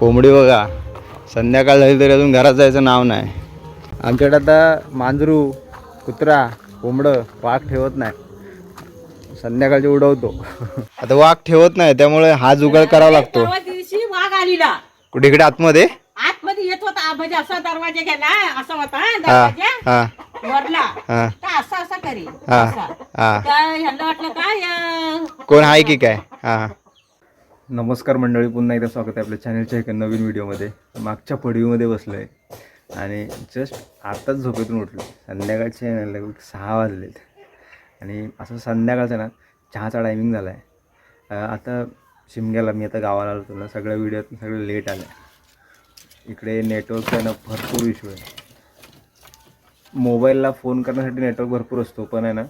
कोंबडी बघा. संध्याकाळ झाली तरी अजून घरात जायचं नाव नाही. आमच्याकडे आता मांजरू कुत्रा कोंबडं वाघ ठेवत नाही. संध्याकाळचे उडवतो. आता वाघ ठेवत नाही त्यामुळे हा जुगाड करावा लागतो. दिवशी वाघ आलेला. कुठे इकडे आतमध्ये? आतमध्ये येत होता म्हणजे असा दरवाजा गेला असा होता हा दरवाजा हा. वरला. हा. तर असा असा करी हा असा. हा. तर ह्यांना वाटलं काय अं, कोण आहे की काय? हा. नमस्कार मंडळी पुन्हा एकदा स्वागत आहे आपल्या चॅनलच्या एका नवीन व्हिडिओमध्ये मागच्या पडवीमध्ये बसलो आहे आणि जस्ट आत्ताच झोपेतून उठलो. संध्याकाळचे लगभग सहा वाजलेत. आणि असं संध्याकाळचा ना चहाचा टायमिंग झाला आहे आता शिमग्याला मी आता गावाला आलो तुला सगळ्या व्हिडिओत सगळं लेट आलं. आहे इकडे नेटवर्कचा ना भरपूर इश्यू आहे. मोबाईलला फोन करण्यासाठी नेटवर्क भरपूर असतो पण आहे ना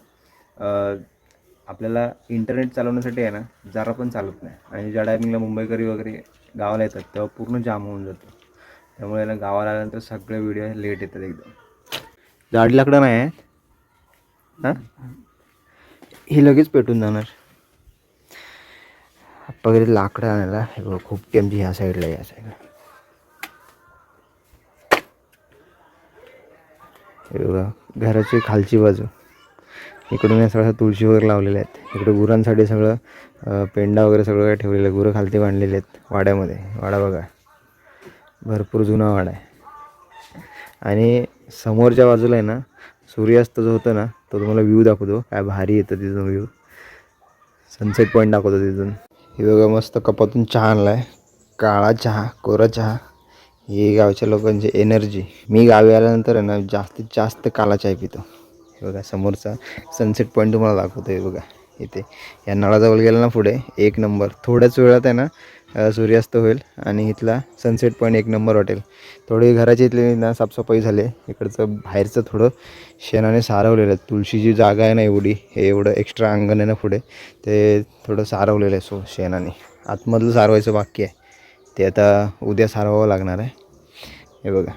आपल्याला इंटरनेट चालवण्यासाठी आहे ना जरा पण चालत नाही. आणि ज्या टायमिंगला मुंबईकरी वगैरे गावाला येतात तेव्हा पूर्ण जाम होऊन जातो. त्यामुळे ना गावाला आल्यानंतर सगळे व्हिडिओ लेट येतात एकदम. जाडी लाकडं नाही आहे हां? ही लगेच पेटून जाणार. वगैरे लाकडं आणायला हे बघ खूप टेमची ह्या साईडला या साईडला हे बघा घराची खालची बाजू. इकडून या सगळ्या तुळशी वगैरे लावलेल्या आहेत. इकडे गुरांसाठी सगळं पेंडा वगैरे सगळं काय ठेवलेलं आहे. गुरं खालती बांधलेले आहेत वाड्यामध्ये. वाडा बघा. भरपूर जुना वाडा आहे. आणि समोरच्या बाजूला आहे ना सूर्यास्त जो होतो ना तो तुम्हाला व्ह्यू दाखवतो. काय भारी येतं तिथून व्ह्यू सनसेट पॉईंट दाखवतो तिथून. हे बघा मस्त कपातून चहा आणला आहे काळा चहा कोरा चहा. ही गावच्या लोकांची एनर्जी मी गावी आल्यानंतर आहे ना जास्तीत जास्त काला चाय पितो. बघा समोरचा सनसेट पॉईंट तुम्हाला दाखवतो आहे बघा इथे. या नळाजवळ गेला ना पुढे एक नंबर थोड्याच वेळात आहे ना सूर्यास्त होईल आणि इथला सनसेट पॉईंट एक नंबर वाटेल थोडी घराची इथली ना साफसफाई झाली. इकडचं बाहेरचं थोडं शेणाने सारवलेलं आहे. तुळशीची जागा आहे ना एवढी हे एवढं एक्स्ट्रा अंगण आहे ना पुढे ते थोडं सारवलेलं आहे सो शेणाने. आतमधलं सारवायचं बाकी आहे. ते आता उद्या सारवावं लागणार आहे. हे बघा.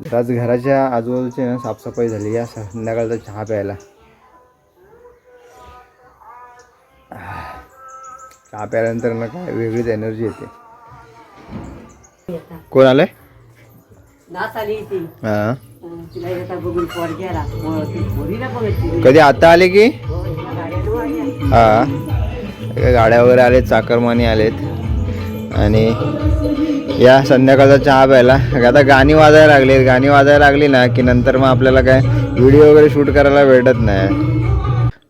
तर आज घराच्या आजूबाजूची ना साफसफाई झाली. या संध्याकाळचा चहा प्यायला. चहा प्यायल्यानंतर ना काय वेगळीच एनर्जी येते. कोण आलंय? हां. कधी आता आले की? हो, गाड्या वगैरे आलेत चाकरमानी आलेत. आणि या संध्याकाळचा चहा प्यायला. आता गाणी वाजायला लागली गाणी वाजायला लागली ना की नंतर मग आपल्याला काय व्हिडिओ वगैरे शूट करायला भेटत नाही.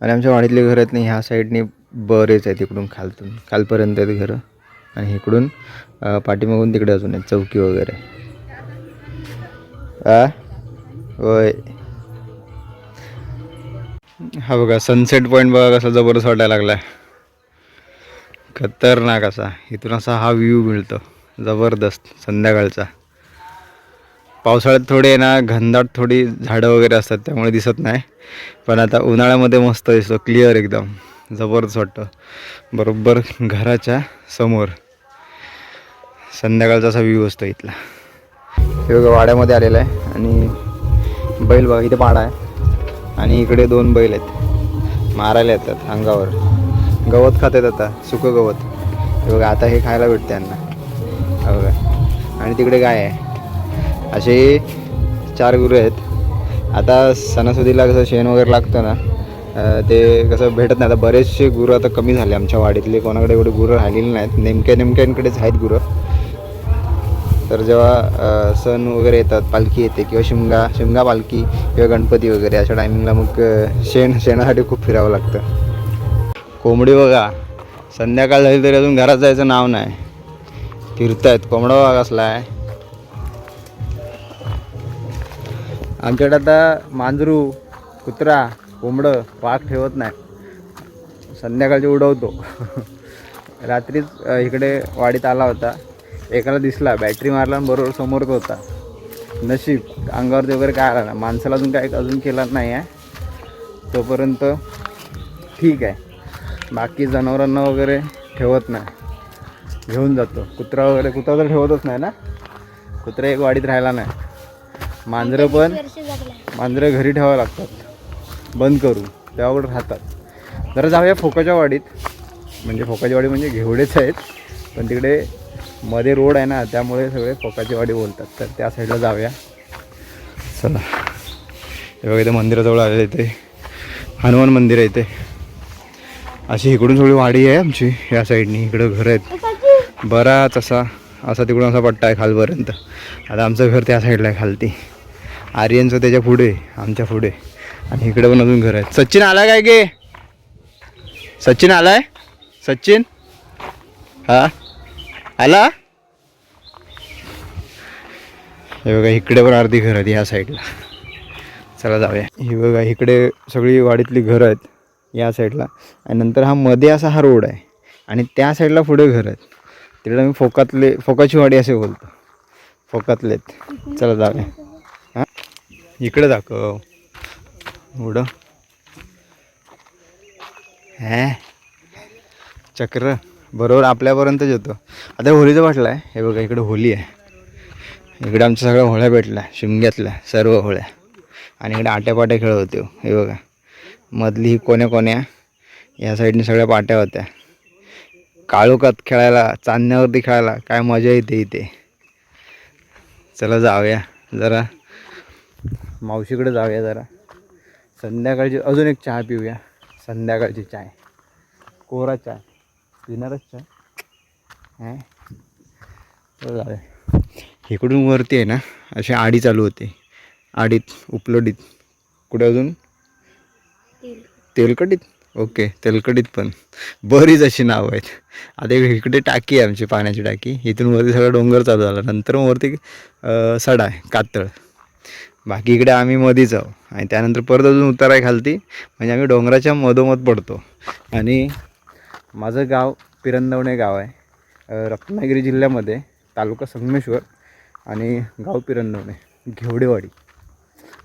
आणि आमच्या वाडीतली घरं आहेत ना ह्या साईडनी बरेच आहेत इकडून खालतून. खालपर्यंत आहेत घरं. आणि इकडून पाठीमागून तिकडे अजून आहेत चौकी वगैरे. आ? होय. हा बघा सनसेट पॉईंट बघा कसा जबरदस्त वाटायला लागला खतरनाक असा. इथून असा हा व्ह्यू मिळतो. जबरदस्त संध्याकाळचा. पावसाळ्यात थोडे ना घनदाट थोडी झाडं वगैरे असतात त्यामुळे दिसत नाही. पण आता उन्हाळ्यामध्ये मस्त दिसतो क्लिअर एकदम. जबरदस्त वाटतं. बरोबर घराच्या समोर. संध्याकाळचा असा व्ह्यू असतो इथला. हे बघा वाड्यामध्ये आलेला आहे आणि बैल बघा इथे पाडा आहे. आणि इकडे दोन बैल आहेत. मारायला येतात अंगावर. गवत खातात आता सुकं गवत. हे बघा आता हे खायला भेटते त्यांना हो आणि तिकडे गाय आहे? असे चार गुरु आहेत. आता सणासुदीला कसं शेण वगैरे लागतं ना ते कसं भेटत नाही. आता बरेचसे गुरं आता कमी झाले आमच्या वाडीतले. कोणाकडे एवढे गुरं राहिलेले नाहीत. नेमक्या नेमक्यांकडेच आहेत गुरं. तर जेव्हा सण वगैरे येतात पालखी येते किंवा शिमगा शिमगा पालखी किंवा गणपती वगैरे अशा टायमिंगला मग शेण शेणासाठी खूप फिरावं लागतं. कोंबडी बघा. संध्याकाळ झाली तरी अजून घरात जायचं नाव नाही. फिरतायत कोंबडा वाघ असला आहे आमच्याकडे आता मांजरू कुत्रा कोंबडं वाघ ठेवत नाही संध्याकाळचे उडवतो. रात्रीच इकडे वाडीत आला होता. एकाला दिसला बॅटरी मारला आणि बरोबर समोरच होता. नशीब अंगावरती वगैरे काय आला ना माणसाला अजून काय अजून केला नाही आहे तोपर्यंत ठीक आहे. बाकी जनावरांना वगैरे ठेवत नाही. घेऊन जातो. कुत्रा वगैरे कुत्रा तर ठेवतच नाही ना? कुत्रा एक वाडीत राहायला नाही. मांजरं पण मांजरं घरी ठेवावं लागतात. बंद करू तेव्हा राहतात. जरा जाऊया फोकाच्या वाडीत. म्हणजे फोकाची वाडी म्हणजे घेवडेच आहेत. पण तिकडे मध्ये रोड आहे ना त्यामुळे सगळे फोकाची वाडी बोलतात. तर त्या साईडला जाऊया. चला. हे बघा इथे मंदिराजवळ आलेलं इथे. हनुमान मंदिर आहे इथे. अशी इकडून सगळी वाडी आहे आमची या साईडनी. इकडं घर आहेत. बराच असा असा तिकडून असा पट्टा आहे खालपर्यंत. आता आमचं घर त्या साईडला आहे खालती. आर्यनचं त्याच्या पुढे आमच्या पुढे आणि इकडे पण अजून घर आहेत सचिन आला काय गे? सचिन आलाय? सचिन? हा? आला? हे बघा इकडे पण अर्धी घर आहेत या साईडला चला जाऊया. ही बघा इकडे सगळी वाडीतली घरं आहेत या साईडला आणि नंतर हा मध्ये असा हा रोड आहे. आणि त्या साईडला पुढे घर आहेत. तिकडे आम्ही फोकातले फोकाची वाडी असे बोलतो. फोकातले आहेत. चला जाऊया. हां? इकडे दाखव. एवढं हॅ. चक्र. बरोबर आपल्यापर्यंतच येतो. आता होलीचं वाटलं आहे हे बघा इकडे होली आहे. इकडे आमच्या सगळ्या होळ्या भेटल्या. शिमग्यातल्या सर्व होळ्या. आणि इकडे आट्यापाट्या खेळ होते. हो. हे बघा. मधली ही कोण्या कोण्या या साईडने सगळ्या पाट्या होत्या. काळोखात खेळायला चांदण्यावरती खेळायला काय मजा येते इथे. चला जाऊया जरा. मावशीकडे जाऊया जरा. संध्याकाळची अजून एक चहा पिऊया. संध्याकाळची चाय. कोरा चाय. पिणारच चाय. हां? चला जाऊया. इकडून वरती आहे ना अशी आडी चालू होते. आडीत उपलोडीत. कुठे अजून? तेलकटीत? ओके तेलकडीत पण. बरीच अशी नावं आहेत. आता इकडे टाकी आहे आमची पाण्याची टाकी. इथून वरती सगळं डोंगर चालू झाला. नंतर मग वरती सडा आहे कातळ. बाकी इकडे आम्ही मधीच आहो. आणि त्यानंतर परत अजून उतार आहे खालती म्हणजे आम्ही डोंगराच्या मधोमध पडतो. आणि माझं गाव पिरंदवणे गाव आहे. रत्नागिरी जिल्ह्यामध्ये तालुका संगमेश्वर आणि गाव पिरंदवणे घेवडेवाडी.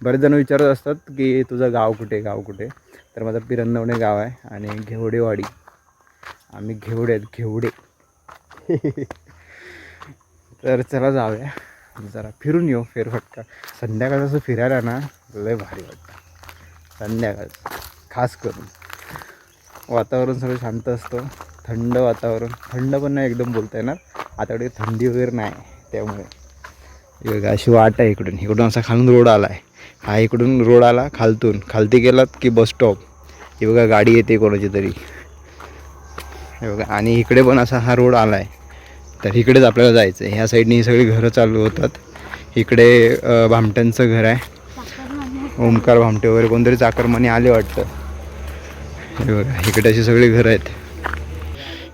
बरेच जण विचारत असतात की तुझं गाव कुठे गाव कुठे? तर माझं पिरंदवणे गाव आहे आणि घेवडेवाडी. आम्ही घेवडे आहेत घेवडे. तर चला जाऊया. जरा फिरून येऊ फेरफटका. संध्याकाळचं असं फिरायला ना लय भारी वाटतं. संध्याकाळ. खास करून. वातावरण सगळं शांत असतं. थंड वातावरण. थंड पण नाही एकदम बोलता येणार. आता इकडे थंडी वगैरे नाही. त्यामुळे. अशी वाट आहे इकडून. इकडून असा खालून रोड आला आहे हा इकडून रोड आला खालतून. खालती गेलात की बस स्टॉप हे बघा गाडी येते कोणाची तरी. हे बघा आणि इकडे पण असा हा रोड आला आहे तर इकडेच आपल्याला जायचं आहे ह्या साईडने ही सगळी घरं चालू होतात. इकडे भामट्यांचं घर आहे. ओमकार भामटे वगैरे कोणतरी चाकरमाने आले वाटतं. हे बघा इकडे अशी सगळी घरं आहेत.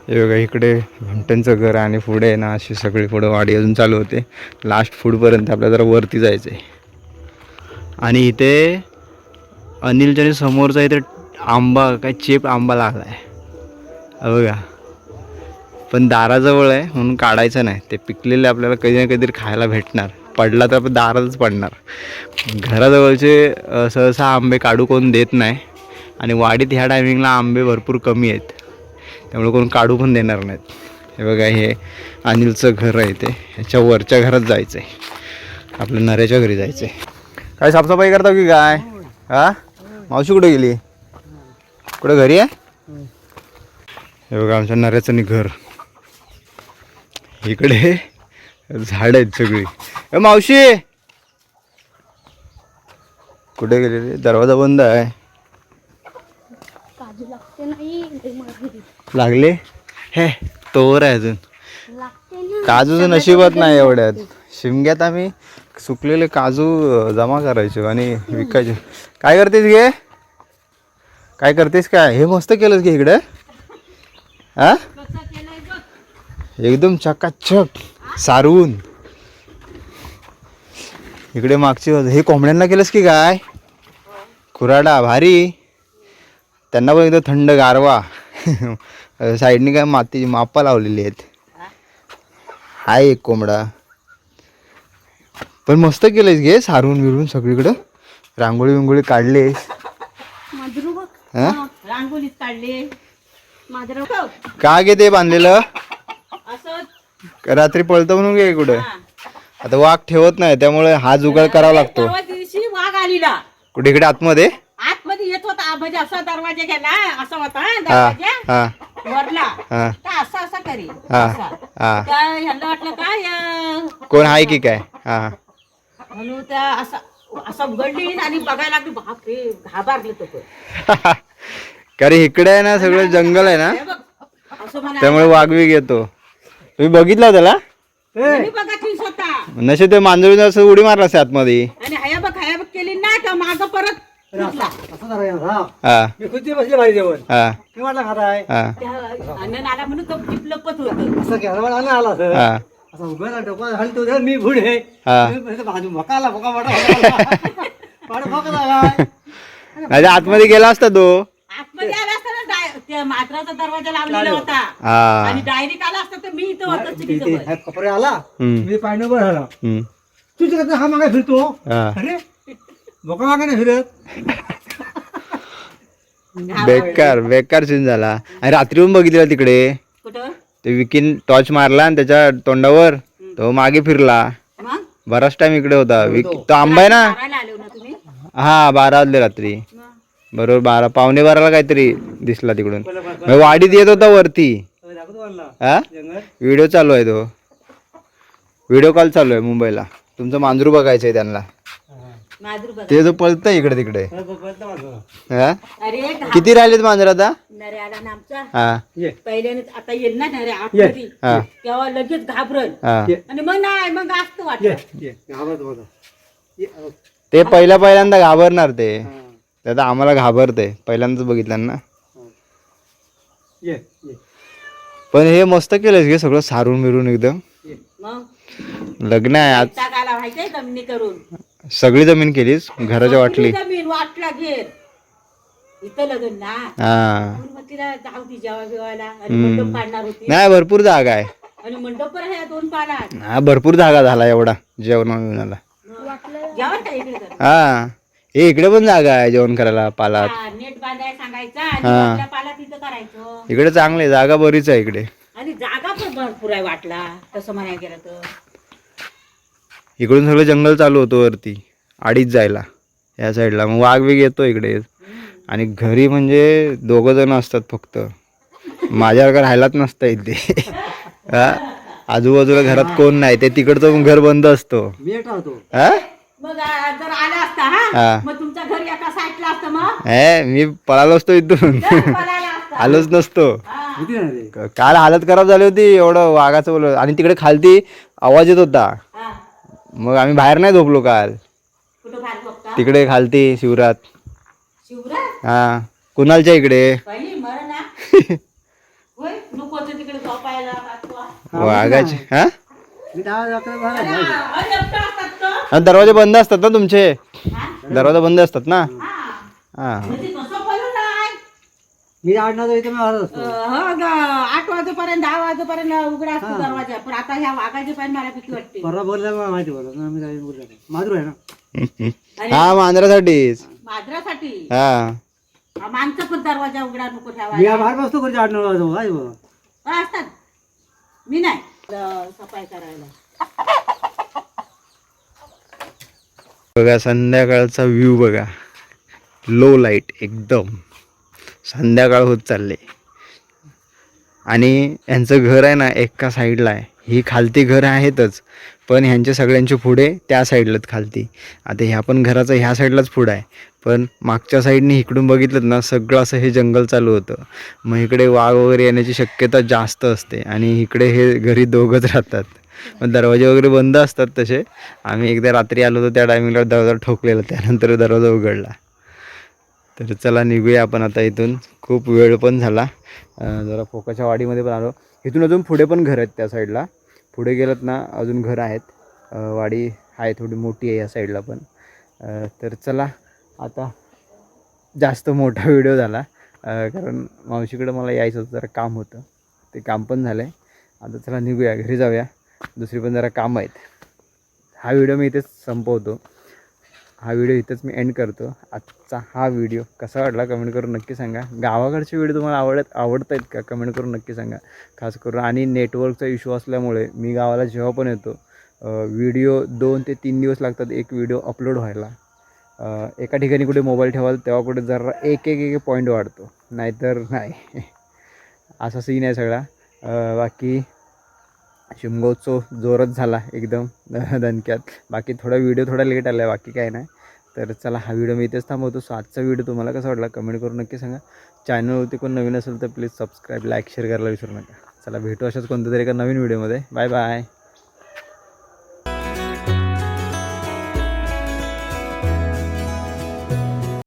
हे बघा इकडे भामट्यांचं घर आहे आणि पुढे ना अशी सगळी पुढं वाडी अजून चालू होते. लास्ट फूडपर्यंत आपल्याला जरा वरती जायचं आहे आणि इथे अनिलच्या समोरचा इथे आंबा काय चेप आंबा लागला आहे बघा. पण दाराजवळ आहे म्हणून काढायचं नाही. ते पिकलेले आपल्याला कधी ना कधीतरी खायला भेटणार. पडला तर आपण दारातच पडणार. घराजवळचे सहसा आंबे काढू कोण देत नाही. आणि वाडीत ह्या टायमिंगला आंबे भरपूर कमी आहेत. त्यामुळे कोण काढू पण देणार नाहीत. हे बघा हे अनिलचं घर आहे ते ह्याच्या वरच्या घरात जायचं आहे आपल्या नऱ्याच्या घरी जायचं आहे काय साफसफाई करता की काय? हा? मावशी कुठे गेली? कुठे घरी आहे? हे बघा आमच्या नऱ्याचं घर. इकडे झाड आहेत सगळी. ए मावशी! कुठे गेलेली दरवाजा बंद आहे. काजू लागते नाही लय मागे. लागले? हे तोवर आहे अजून. काजूचं नशिबात नाही एवढ्यात. शिमग्यात आम्ही सुकलेले काजू जमा करायचो आणि विकायचे. काय करतेस घे काय करतेस काय? हे मस्त केलंस घे इकडे. हा एकदम चकाचक सारवून इकडे मागची हे कोंबड्यांना केलंस की काय? खुराडा भारी. त्यांना पण एकदम थंड गारवा. साईडने काय माती मापा लावलेली आहेत. हाय एक कोंबडा. पण मस्त केलंयस घे सारून बिरून सगळीकडं. रांगोळी हा? रांगोळीत काढले. का गे ते बांधलेलं? रात्री पळतं म्हणून गे कुठं? आता वाघ ठेवत नाही त्यामुळे हा जुगाड करावा लागतो. दिवशी वाघ आलेला. कुठे इकडे आतमध्ये? आतमध्ये येत होता. म्हणजे असा दरवाजा गेला असा होता दरवाजा. वरला. असा असा करी हा. हा. ह्यांना वाटलं काय कोण आहे की काय? हा. म्हणून त्या असं असं उघडली आणि बघायला लागली बापरे घाबरले तो कारण इकडे आहे ना सगळं जंगल आहे ना. असं म्हणा त्यामुळे वाघवीग येतो तुम्ही बघितला त्याला? मी बघा ती स्वतः. नसे ते मांजरून असं उडी मारला असते आतमध्ये. आणि हया बघ हया बघ केली ना तर माग परत सुटला. असं करायचं हा हा. मी खुर्ची बसली माझी जेवण हा. मी म्हटलं खाताय हा. त्या अन्न आला म्हणून तो टिपलपत होत. असं मला अन्न आला हा. असं उभं डोकं तो मी हा. भका वाटा भका नाही आतमध्ये गेला असता तो? आतमध्ये आला असता ना डाय- त्या मात्राचा दरवाजा लावलेला होता. हा. आणि डायरेक्ट आला असता तर मी इथं होतो. कपडे आला. हम्म, मी बरं हम्म, तिकडे हा मागे फिरतो. हा. अरे भोका मागे नाही फिरत. बेकार बेकार सीन झाला. आणि रात्री पण बघितलं तिकडे? कुठं? ते विकीन टॉर्च मारला आणि त्याच्या तोंडावर तो मागे फिरला. मग? बराच टाइम इकडे होता. विक तो आंबा आहे ना? मारायला आले हो ना तुम्ही? हा बारा वाजले रात्री. बरोबर बारा पावणे बाराला काहीतरी दिसला तिकडून. मग वाडीत येत होता वरती. हा व्हिडिओ चालू आहे तो. व्हिडिओ कॉल चालू आहे मुंबईला. तुमचं मांजरू बघायचं आहे त्यांना. ते जो पळतंय इकडे तिकडे. हा अरे किती राहिलेत मांजर आता? नरे आला ना आमचा हा. ये. पहिल्याने आता येईल ना नरे आतमध्ये हा. तेव्हा लगेच घाबरल. हा. आणि मग नाही मग असतं ये वाटत. ये घाबरतो बघा ये अहो. ते पहिल्या पहिल्यांदा घाबरणार ते. ते आता आम्हाला घाबरते. पहिल्यांदाच बघितलं ना. ये ये. पण हे मस्त केलंय हे सगळं सारून मिरून एकदम. मग? लग्न आहे आज. माहितीये करून? सगळी जमीन केलीस? घराच्या वाटली. जमीन वाटला घेर. इथं लग्न ना? हा. म्हणून मग तिला जाऊ ती जेव्हा बिवायला. आणि मंडप काढणार होती. नाही भरपूर जागा आहे. आणि मंडप पण आहे दोन हा भरपूर जागा झाला एवढा जेवण बिवणाला. जेवण इकडे हा. हे इकडे पण जागा आहे जेवण करायला पालात. हा, नेट बांधायला सांगायचा आणि हा. आपल्या पालात इथं करायचं. इकडे चांगले जागा बरीच आहे इकडे. आणि जागा पण भरपूर आहे वाटला. तसं म्हणायला गेलं तर. इकडून सगळं जंगल चालू होतं वरती आडीच जायला या साईडला. मग वाघ बिग येतो इकडे. आणि घरी म्हणजे दोघं जण असतात फक्त. माझ्यासारखं राहायलाच नसतं इथे. हा? आजूबाजूला घरात कोण नाही. ते तिकडचं घर बंद असतो. मी एकटा होतो. हा? मग आ, जर आला असता. मग तुमच्या घरी एका साईडला असतं मग? मी पळालो असतो इथून. आलोच नसतो. हा. काल हालत खराब झाली होती एवढं वाघाचं बोल आणि तिकडे खालती आवाज येत होता. मग आम्ही बाहेर नाही झोपलो काल. कुठं बाहेर बघता तिकडे खालती शिवरात. हा कुणालच्या इकडे? बाई मर ना होय? नको होतं तिकडे झोपायला वाचवा. वाघाचे हा? मी दहा अकरा बारा हा, अरे एकटं असतात तो. आणि दरवाजे बंद असतात ना तुमचे? हा? दरवाजा बंद असतात ना? हा. हा. म्हणजे कसं बोलू नाही मी आठ नव्हतो इथे मी आलो असतो हो ग आठ वाजेपर्यंत दहा वाजेपर्यंत उघडा असतो दरवाजा. पण आता ह्या वाघाची पण मला भीती वाटते. परवा बोलला माहिती ना मी काही बोललो नाही. माधुर आहे ना? हा मांजरासाठीच माजरासाठी? हा. हा, माणसं पण दरवाजा उघडा नको मी या बाहेर बसतो घरच्या आठ नऊ वाजता बघ हा, असतात. मी नाही. अं, सफाई करायला. बघा संध्याकाळचा व्ह्यू बघा. लो लाइट एकदम. संध्याकाळ होत चालले आणि यांचं घर आहे ना एका साईडला आहे. ही खालती घर आहेतच पण ह्यांच्या सगळ्यांचे पुढे त्या साईडलाच खालती. आता ह्या पण घराचं ह्या साईडलाच पुढं आहे. पण मागच्या साईडने इकडून बघितलं ना सगळं असं हे जंगल चालू होतं. मग इकडे वाघ वगैरे येण्याची शक्यता जास्त असते आणि इकडे हे घरी दोघंच राहतात. मग दरवाजे वगैरे बंद असतात तसे. आम्ही एकदा रात्री आलो होतो त्या टायमिंगला दरवाजा ठोकलेला त्यानंतर दरवाजा उघडला. तर चला निघूया आपण आता इथून. खूप वेळ पण झाला. जरा फोकाच्या वाडीमध्ये पण आलो. इथून अजून पुढे पण घर आहेत त्या साईडला. पुढे गेलात ना अजून घर आहेत. वाडी आहे थोडी मोठी आहे या साईडला पण. तर चला आता जास्त मोठा व्हिडिओ झाला. कारण मावशीकडं मला यायचं होतं जरा काम होतं. ते काम पण झालं आहे आता चला निघूया घरी जाऊया. दुसरी पण जरा कामं आहेत. हा व्हिडिओ मी इथेच संपवतो. हा व्हिडिओ इथंच मी एंड करतो. आजचा हा व्हिडिओ कसा वाटला कमेंट करून नक्की सांगा. गावाकडचे व्हिडिओ तुम्हाला आवडत आवडत आहेत का? कमेंट करून नक्की सांगा. खास करून आणि नेटवर्कचा इश्यू असल्यामुळे मी गावाला जेव्हा पण येतो व्हिडिओ दोन ते तीन दिवस लागतात एक व्हिडिओ अपलोड व्हायला. एका ठिकाणी कुठे मोबाईल ठेवाल तेव्हा कुठे जरा एक एक एक पॉईंट वाढतो. नाहीतर नाही. असा सीन आहे सगळा. बाकी शिमगोत्सव जोरात झाला एकदम दणक्यात. बाकी थोडा व्हिडिओ थोडा लेट आला आहे बाकी काय नाही. तर चला हा व्हिडिओ मी इथेच थांबवतो. सो आजचा व्हिडिओ तुम्हाला कसा वाटला कमेंट करून नक्की सांगा. चॅनलवरती कोण नवीन असेल तर प्लीज सबस्क्राईब लाईक शेअर करायला विसरू नका. चला भेटू अशाच कोणत्या तरी एका नवीन व्हिडिओमध्ये बाय बाय